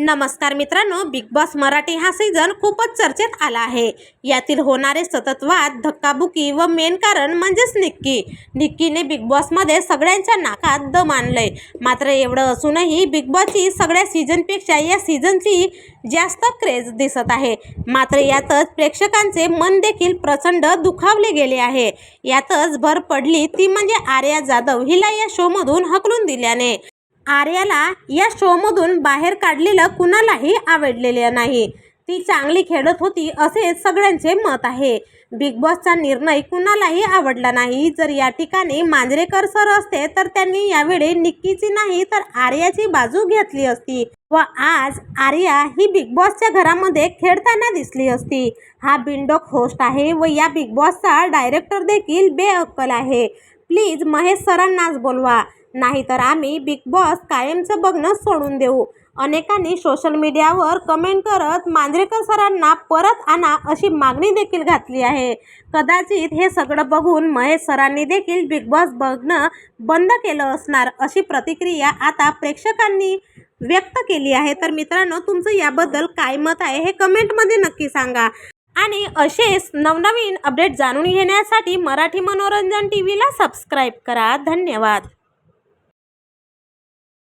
नमस्कार मित्रांनो big boss Marathi हा सीझन खूपच चर्चेत आला आहे. यातील होणारे सतत वाद धक्काबुकी व मेन कारण म्हणजेच निक्की. निक्कीने बिग बॉसमध्ये सगळ्यांच्या नाकात दम आणलंय. मात्र एवढं असूनही बिग बॉसची सगळ्या सीझनपेक्षा या सीझनची जास्त क्रेज दिसत आहे. मात्र यातच प्रेक्षकांचे मन देखील प्रचंड दुखावले गेले आहे. यातच भर पडली ती म्हणजे आर्या जाधव हिला या शोमधून हकलून दिल्याने. आर्याला या शोमधून बाहेर काढलेलं कुणालाही आवडलेलं नाही. ती चांगली खेळत होती असे सगळ्यांचे मत आहे. बिग बॉसचा निर्णय कुणालाही आवडला नाही. जर या ठिकाणी मांजरेकर सर असते तर त्यांनी यावेळी निक्कीची नाही तर आर्याची बाजू घेतली असती. व आज आर्या ही बिग बॉसच्या घरामध्ये खेळताना दिसली असती. हा बिंडोक होस्ट आहे व या बिग बॉसचा डायरेक्टर देखील बेअक्कल आहे. प्लीज महेश सरांनाच बोलवा. नाहीतर आम्ही बिग बॉस कायमचं बघणं सोडून देऊ. अनेकांनी सोशल मीडियावर कमेंट करत मांजरेकर सरांना परत आणा अशी मागणी देखील घातली आहे. कदाचित हे सगळं बघून महेश सरांनी देखील बिग बॉस बघणं बंद केलं असणार अशी प्रतिक्रिया आता प्रेक्षकांनी व्यक्त केली आहे. तर मित्रांनो तुमचं याबद्दल काय मत आहे हे कमेंटमध्ये नक्की सांगा. आणि असेच नवनवीन अपडेट जाणून घेण्यासाठी मराठी मनोरंजन टी व्हीला सबस्क्राईब करा. धन्यवाद.